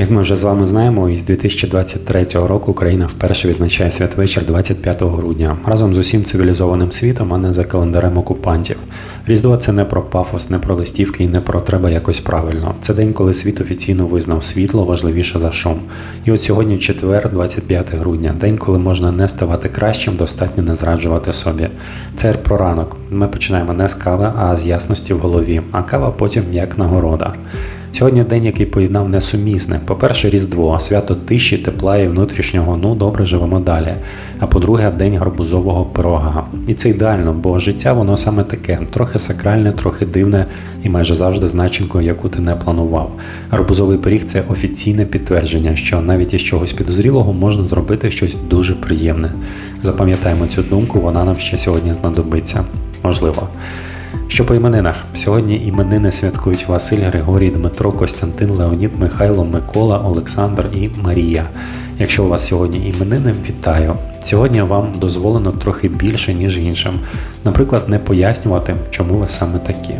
Як ми вже з вами знаємо, із 2023 року Україна вперше відзначає святвечір 25 грудня разом з усім цивілізованим світом, а не за календарем окупантів. Різдво це не про пафос, не про листівки і не про треба якось правильно. Це день, коли світ офіційно визнав світло важливіше за шум. І от сьогодні четвер, 25 грудня, день, коли можна не ставати кращим, достатньо не зраджувати собі. Це про ранок. Ми починаємо не з кави, а з ясності в голові, а кава потім як нагорода. Сьогодні день, який поєднав несумісне. По-перше, Різдво, свято тиші, тепла і внутрішнього, ну добре живемо далі. А по-друге, день гарбузового пирога. І це ідеально, бо життя воно саме таке, трохи сакральне, трохи дивне і майже завжди з яку ти не планував. Гарбузовий пиріг це офіційне підтвердження, що навіть із чогось підозрілого можна зробити щось дуже приємне. Запам'ятаємо цю думку, вона нам ще сьогодні знадобиться. Можливо. Що по іменинах? Сьогодні іменини святкують Василь, Григорій, Дмитро, Костянтин, Леонід, Михайло, Микола, Олександр і Марія. Якщо у вас сьогодні іменини, вітаю! Сьогодні вам дозволено трохи більше, ніж іншим. Наприклад, не пояснювати, чому ви саме такі.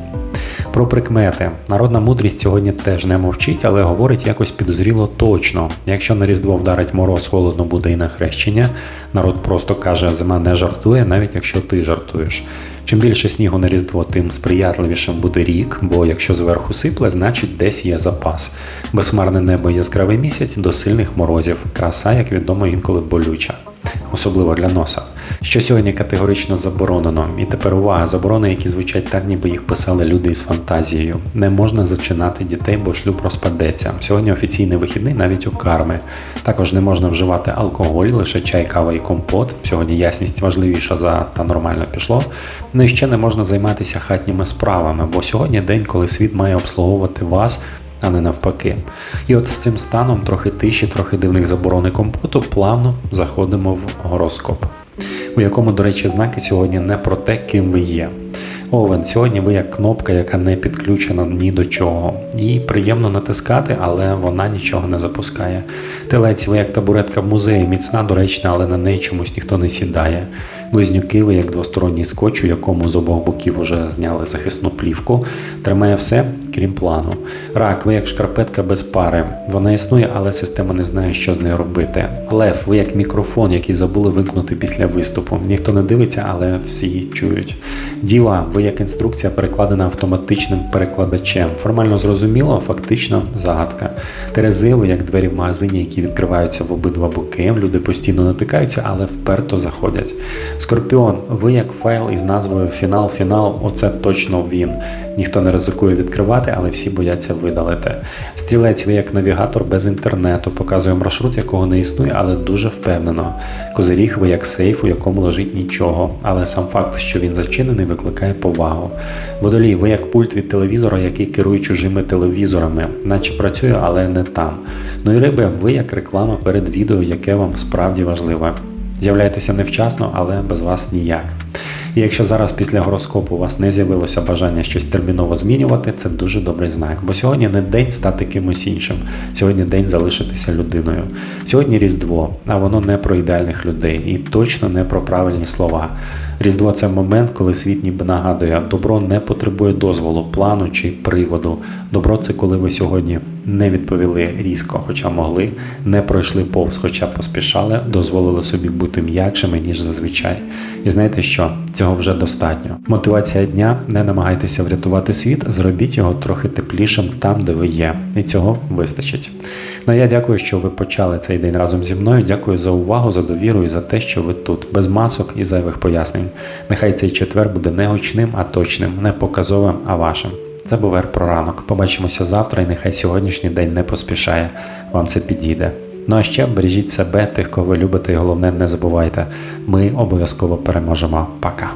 Про прикмети. Народна мудрість сьогодні теж не мовчить, але говорить якось підозріло точно. Якщо на Різдво вдарить мороз, холодно буде і на хрещення, народ просто каже, зима не жартує, навіть якщо ти жартуєш. Чим більше снігу на Різдво, тим сприятливішим буде рік, бо якщо зверху сипле, значить десь є запас. Безхмарне небо і яскравий місяць до сильних морозів. Краса, як відомо, інколи болюча. Особливо для носа, що сьогодні категорично заборонено. І тепер увага, заборони, які звучать так, ніби їх писали люди із фантазією. Не можна зачинати дітей, бо шлюб розпадеться. Сьогодні офіційний вихідний навіть у карми. Також не можна вживати алкоголь, лише чай, кава і компот. Сьогодні ясність важливіша за та нормально пішло. Ну і ще не можна займатися хатніми справами, бо сьогодні день, коли світ має обслуговувати вас а не навпаки. І от з цим станом трохи тиші, трохи дивних заборони компоту, плавно заходимо в гороскоп, у якому, до речі, знаки сьогодні не про те, ким ви є. Овен, сьогодні ви як кнопка, яка не підключена ні до чого. Її приємно натискати, але вона нічого не запускає. Телець, ви як табуретка в музеї, міцна, доречна, але на неї чомусь ніхто не сідає. Близнюки, ви як двосторонній скотч, у якому з обох боків уже зняли захисну плівку, тримає все, крім плану. Рак, ви як шкарпетка без пари. Вона існує, але система не знає, що з нею робити. Лев, ви як мікрофон, який забули вимкнути після виступу. Ніхто не дивиться, але всі чують. Діва, ви як інструкція перекладена автоматичним перекладачем. Формально зрозуміло, фактично загадка. Терези, ви як двері в магазині, які відкриваються в обидва боки. Люди постійно натикаються, але вперто заходять. Скорпіон, ви як файл із назвою Фінал-Фінал, оце точно він. Ніхто не ризикує відкривати, але всі бояться видалити. Стрілець, ви як навігатор без інтернету, показує маршрут, якого не існує, але дуже впевнено. Козиріг, ви як сейф, у якому лежить нічого, але сам факт, що він зачинений, викликає повагу. Водолій, ви як пульт від телевізора, який керує чужими телевізорами, наче працює, але не там. Ну і риби, ви як реклама перед відео, яке вам справді важливе. З'являєтеся невчасно, але без вас ніяк. І якщо зараз після гороскопу у вас не з'явилося бажання щось терміново змінювати, це дуже добрий знак. Бо сьогодні не день стати кимось іншим, сьогодні день залишитися людиною. Сьогодні Різдво, а воно не про ідеальних людей і точно не про правильні слова. Різдво це момент, коли світ ніби нагадує, добро не потребує дозволу, плану чи приводу. Добро це коли ви сьогодні не відповіли різко, хоча могли, не пройшли повз, хоча поспішали, дозволили собі бути м'якшими, ніж зазвичай. І знаєте що? Цього вже достатньо. Мотивація дня: не намагайтеся врятувати світ, зробіть його трохи теплішим там, де ви є. І цього вистачить. Ну а я дякую, що ви почали цей день разом зі мною. Дякую за увагу, за довіру і за те, що ви тут, без масок і зайвих пояснень. Нехай цей четвер буде не гучним, а точним, не показовим, а вашим. Це був Ер про ранок. Побачимося завтра, і нехай сьогоднішній день не поспішає. Вам це підійде. Ну а ще бережіть себе, тих, кого ви любите, і головне, не забувайте. Ми обов'язково переможемо. Пока.